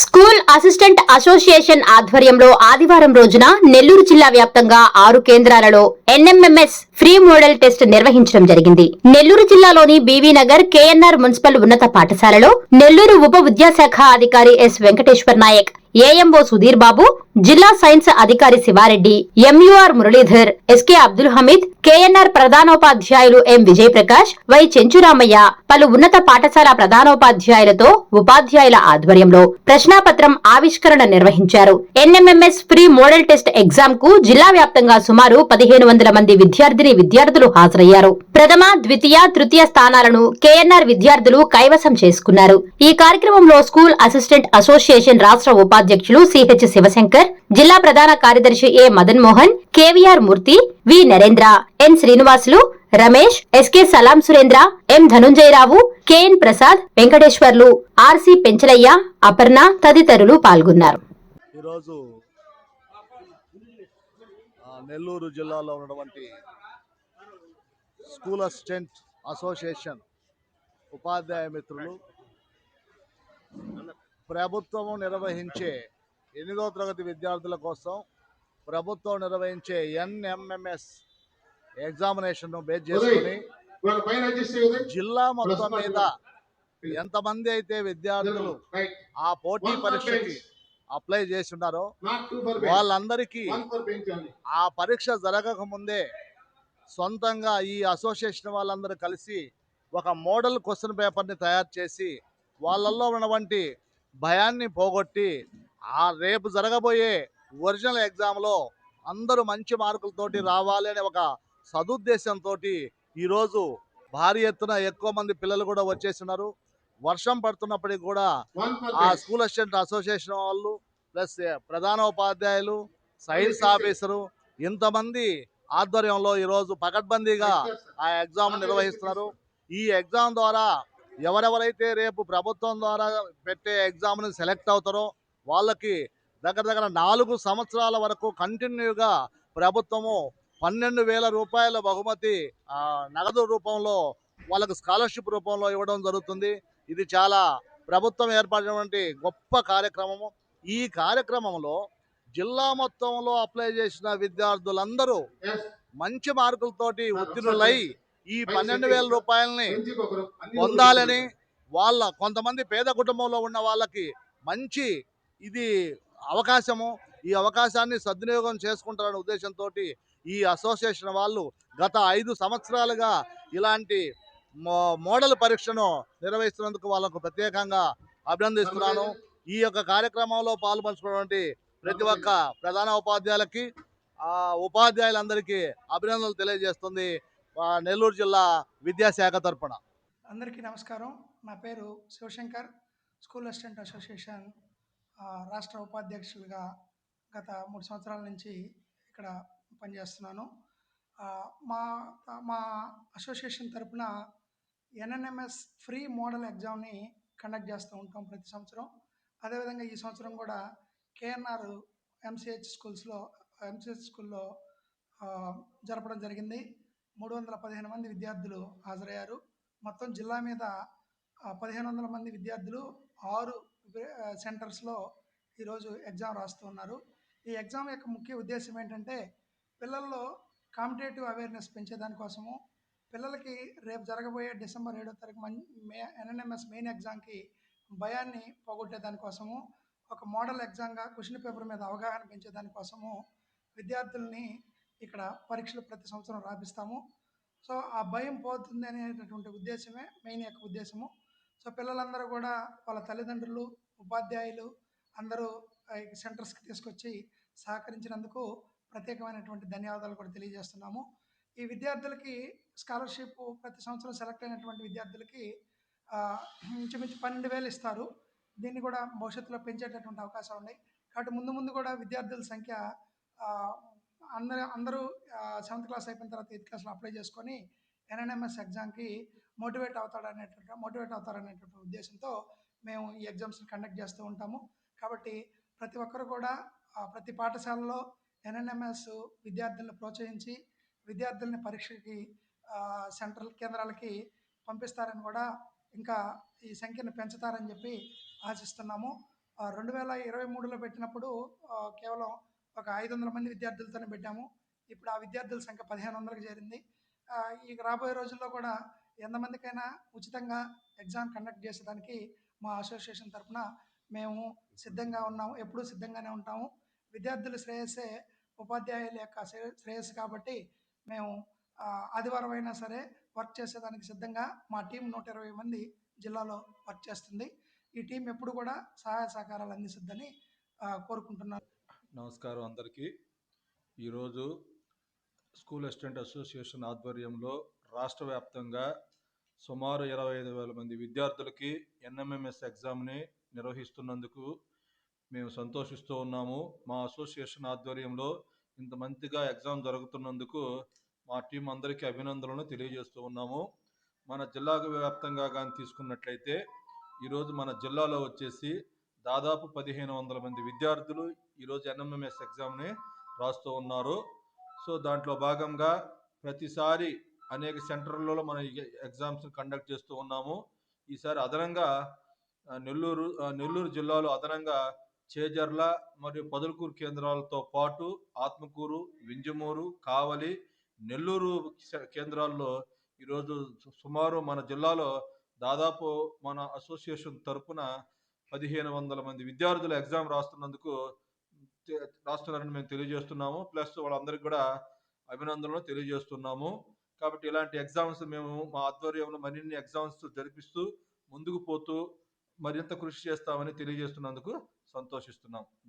School assistant association ఆధ్వర్యంలో ఆదివారం రోజున నెల్లూరు జిల్లా వ్యాప్తంగా ఆరు కేంద్రాలలో ఎన్ఎంఎంఎస్ ఫ్రీ మోడల్ టెస్ట్ నిర్వహించడం జరిగింది. నెల్లూరు జిల్లాలోని బీవీ నగర్ కేఎన్ఆర్ మున్సిపల్ ఉన్నత పాఠశాలలో నెల్లూరు ఉప విద్యాశాఖ అధికారి ఎస్ వెంకటేశ్వర్ నాయక్ ఏఎంఓ సుధీర్ బాబు జిల్లా సైన్స్ అధికారి Sivareddy MUR Muralidhar SK Abdul Hameed KNR ప్రధానోపాధ్యాయులు ఎం విజయ్ ప్రకాష్ వై చెంచురామయ్య పలు ఉన్నత పాఠశాల ప్రధానోపాధ్యాయులతో ఉపాధ్యాయుల ఆధ్వర్యంలో ప్రశ్నాపత్రం ఆవిష్కరణ నిర్వహించారు. ఎన్ఎంఎంఎస్ ఫ్రీ మోడల్ టెస్ట్ ఎగ్జామ్కు జిల్లా వ్యాప్తంగా సుమారు పదిహేను వందల మంది విద్యార్థిని విద్యార్థులు హాజరయ్యారు. ప్రథమ ద్వితీయ తృతీయ స్థానాలను కేఎన్ఆర్ విద్యార్థులు కైవసం చేసుకున్నారు. ఈ కార్యక్రమంలో స్కూల్ అసిస్టెంట్ అసోసియేషన్ రాష్ట్ర ఉపాధ్యక్షులు సిహెచ్ శివశంకర్ జిల్లా ప్రధాన కార్యదర్శి A Madan Mohan KVR Murthy V Narendra N Srinivasulu Ramesh SK Salam Surendra M Dhanunjayarao KN Prasad Venkateswarlu RC Penchalaiah Aparna తదితరులు పాల్గొన్నారు. ఈరోజు నెల్లూరు జిల్లాలో ఉన్నటువంటి స్కూల్ అసిస్టెంట్ అసోసియేషన్ ఉపాధ్యాయ మిత్రులు. ప్రభుత్వం నిర్వహించే ఎనిమిదవ తరగతి విద్యార్థుల కోసం ప్రభుత్వం నిర్వహించే ఎన్ఎంఎంఎస్ ఎగ్జామినేషన్ బేస్ చేసుకుని జిల్లా మొత్తం మీద ఎంతమంది అయితే విద్యార్థులు ఆ పోటీ పరీక్షకి అప్లై చేసి ఉన్నారో వాళ్ళందరికీ ఆ పరీక్ష జరగక ముందే సొంతంగా ఈ అసోసియేషన్ వాళ్ళందరూ కలిసి ఒక మోడల్ క్వశ్చన్ పేపర్ని తయారు చేసి వాళ్ళల్లో ఉన్నటువంటి భయాన్ని పోగొట్టి ఆ రేపు జరగబోయే ఒరిజినల్ ఎగ్జామ్లో అందరూ మంచి మార్కులతోటి రావాలి అనే ఒక సదుద్దేశంతో ఈరోజు భారీ ఎత్తున ఎక్కువ మంది పిల్లలు కూడా వచ్చేస్తున్నారు. వర్షం పడుతున్నప్పటికీ కూడా ఆ స్కూల్ అసిస్టెంట్ అసోసియేషన్ వాళ్ళు ప్లస్ ప్రధాన ఉపాధ్యాయులు సైన్స్ ఆఫీసరు ఇంతమంది ఆధ్వర్యంలో ఈరోజు పకడ్బందీగా ఆ ఎగ్జామ్ నిర్వహిస్తున్నారు. ఈ ఎగ్జామ్ ద్వారా ఎవరెవరైతే రేపు ప్రభుత్వం ద్వారా పెట్టే ఎగ్జామ్ని సెలెక్ట్ అవుతారో వాళ్ళకి దగ్గర దగ్గర నాలుగు సంవత్సరాల వరకు కంటిన్యూగా ప్రభుత్వము పన్నెండు వేల రూపాయల బహుమతి నగదు రూపంలో వాళ్ళకు స్కాలర్షిప్ రూపంలో ఇవ్వడం జరుగుతుంది. ఇది చాలా ప్రభుత్వం ఏర్పడినటువంటి గొప్ప కార్యక్రమము. ఈ కార్యక్రమంలో జిల్లా మొత్తంలో అప్లై చేసిన విద్యార్థులందరూ మంచి మార్కులతోటి ఉత్తీర్ణులై ఈ పన్నెండు వేల రూపాయలని పొందాలని వాళ్ళ కొంతమంది పేద కుటుంబంలో ఉన్న వాళ్ళకి మంచి ఇది అవకాశము ఈ అవకాశాన్ని సద్వినియోగం చేసుకుంటారనే ఉద్దేశంతో ఈ అసోసియేషన్ వాళ్ళు గత ఐదు సంవత్సరాలుగా ఇలాంటి మోడల్ పరీక్షను నిర్వహిస్తున్నందుకు వాళ్ళకు ప్రత్యేకంగా అభినందిస్తున్నాను. ఈ యొక్క కార్యక్రమంలో పాల్పంచుకున్నటువంటి ప్రతి ఒక్క ప్రధాన ఉపాధ్యాయులకి ఆ ఉపాధ్యాయులందరికీ అభినందనలు తెలియజేస్తుంది నెల్లూరు జిల్లా విద్యాశాఖ తరపున. అందరికీ నమస్కారం. నా పేరు శివశంకర్. స్కూల్ అసిస్టెంట్ అసోసియేషన్ ఆ, రాష్ట్ర ఉపాధ్యక్షులుగా గత మూడు సంవత్సరాల నుంచి ఇక్కడ పనిచేస్తున్నాను. ఆ, మా మా అసోసియేషన్ తరపున ఎన్ఎన్ఎంఎస్ ఫ్రీ మోడల్ ఎగ్జామ్ని కండక్ట్ చేస్తూ ఉంటాం ప్రతి సంవత్సరం. అదేవిధంగా ఈ సంవత్సరం కూడా కేఎన్ఆర్ ఎంసీహెచ్ స్కూల్స్లో ఎంసీహెచ్ స్కూల్లో జరపడం జరిగింది. మూడు వందల పదిహేను మంది విద్యార్థులు హాజరయ్యారు. మొత్తం జిల్లా మీద పదిహేను వందల మంది విద్యార్థులు ఆరు సెంటర్స్లో ఈరోజు ఎగ్జామ్ రాస్తూ ఉన్నారు. ఈ ఎగ్జామ్ యొక్క ముఖ్య ఉద్దేశం ఏంటంటే పిల్లల్లో కాంపిటేటివ్ అవేర్నెస్ పెంచేదానికోసము పిల్లలకి రేపు జరగబోయే డిసెంబర్ ఏడో తారీఖు మన్ మే ఎన్ఎన్ఎంఎస్ మెయిన్ ఎగ్జామ్కి భయాన్ని పోగొట్టేదానికోసము ఒక మోడల్ ఎగ్జామ్గా క్వశ్చన్ పేపర్ మీద అవగాహన పెంచే దానికోసము విద్యార్థుల్ని ఇక్కడ పరీక్షలు ప్రతి సంవత్సరం రాపిస్తాము. సో ఆ భయం పోతుంది అనేటటువంటి ఉద్దేశమే మెయిన్ యొక్క ఉద్దేశము. సో పిల్లలందరూ కూడా వాళ్ళ తల్లిదండ్రులు ఉపాధ్యాయులు అందరూ సెంటర్స్కి తీసుకొచ్చి సహకరించినందుకు ప్రత్యేకమైనటువంటి ధన్యవాదాలు కూడా తెలియజేస్తున్నాము. ఈ విద్యార్థులకి స్కాలర్షిప్ ప్రతి సంవత్సరం సెలెక్ట్ అయినటువంటి విద్యార్థులకి ఇంచుమించు పన్నెండు వేలు ఇస్తారు. దీన్ని కూడా భవిష్యత్తులో పెంచేటటువంటి అవకాశాలు ఉన్నాయి. కాబట్టి ముందు ముందు కూడా విద్యార్థుల సంఖ్య అందరూ అందరూ సెవెంత్ క్లాస్ అయిపోయిన తర్వాత ఎయిత్ క్లాస్లో అప్లై చేసుకొని ఎన్ఎన్ఎంఎస్ ఎగ్జామ్కి మోటివేట్ అవుతాడనేటువంటి మోటివేట్ అవుతారనేటువంటి ఉద్దేశంతో మేము ఈ ఎగ్జామ్స్ని కండక్ట్ చేస్తూ ఉంటాము. కాబట్టి ప్రతి ఒక్కరు కూడా ప్రతి పాఠశాలలో ఎన్ఎన్ఎంఎస్ విద్యార్థులను ప్రోత్సహించి విద్యార్థుల్ని పరీక్షకి సెంట్రల్ కేంద్రాలకి పంపిస్తారని కూడా ఇంకా ఈ సంఖ్యను పెంచుతారని చెప్పి ఆశిస్తున్నాము. రెండు వేల ఇరవై మూడులో పెట్టినప్పుడు కేవలం ఒక ఐదు వందల మంది విద్యార్థులతోనే పెట్టాము. ఇప్పుడు ఆ విద్యార్థుల సంఖ్య పదిహేను వందలకు చేరింది. ఈ రాబోయే రోజుల్లో కూడా ఎంతమందికైనా ఉచితంగా ఎగ్జామ్ కండక్ట్ చేసేదానికి మా అసోసియేషన్ తరఫున మేము సిద్ధంగా ఉన్నాము. ఎప్పుడూ సిద్ధంగానే ఉంటాము. విద్యార్థుల శ్రేయస్సే ఉపాధ్యాయుల యొక్క శ్రే- శ్రేయస్సు కాబట్టి మేము ఆదివారం అయినా సరే వర్క్ చేసేదానికి సిద్ధంగా మా టీం నూట ఇరవై మంది జిల్లాలో వర్క్ చేస్తుంది. ఈ టీం ఎప్పుడు కూడా సహాయ సహకారాలు అందిస్తుందని కోరుకుంటున్నాను. నమస్కారం అందరికీ. ఈరోజు స్కూల్ అసిస్టెంట్ అసోసియేషన్ ఆధ్వర్యంలో రాష్ట్ర వ్యాప్తంగా సుమారు ఇరవై ఐదు వేల మంది విద్యార్థులకి ఎన్ఎంఎంఎస్ ఎగ్జామ్ని నిర్వహిస్తున్నందుకు మేము సంతోషిస్తూ ఉన్నాము. మా అసోసియేషన్ ఆధ్వర్యంలో ఇంతమందిగా ఎగ్జామ్ జరుగుతున్నందుకు మా టీం అందరికీ అభినందనలు తెలియజేస్తూ ఉన్నాము. మన జిల్లా వ్యాప్తంగా కానీ తీసుకున్నట్లయితే ఈరోజు మన జిల్లాలో వచ్చేసి దాదాపు పదిహేను వందల మంది విద్యార్థులు ఈరోజు ఎన్ఎంఎంఎస్ ఎగ్జామ్ని రాస్తూ ఉన్నారు. సో దాంట్లో భాగంగా ప్రతిసారి అనేక సెంటర్లలో మనం ఎగ్జామ్స్ కండక్ట్ చేస్తూ ఉన్నాము. ఈసారి అదనంగా నెల్లూరు నెల్లూరు జిల్లాలో అదనంగా చేజర్ల మరియు పొదలకూరు కేంద్రాలతో పాటు ఆత్మకూరు వింజమూరు కావలి నెల్లూరు కేంద్రాల్లో ఈరోజు సుమారు మన జిల్లాలో దాదాపు మన అసోసియేషన్ తరపున పదిహేను వందల మంది విద్యార్థులు ఎగ్జామ్ రాస్తున్నందుకు రాస్తున్నారని మేము తెలియజేస్తున్నాము. ప్లస్ వాళ్ళందరికీ కూడా అభినందనలు తెలియజేస్తున్నాము. కాబట్టి ఇలాంటి ఎగ్జామ్స్ మేము మా ఆధ్వర్యంలో మరిన్ని ఎగ్జామ్స్ జరిపిస్తూ ముందుకు పోతూ మరింత కృషి చేస్తామని తెలియజేస్తున్నందుకు సంతోషిస్తున్నాం.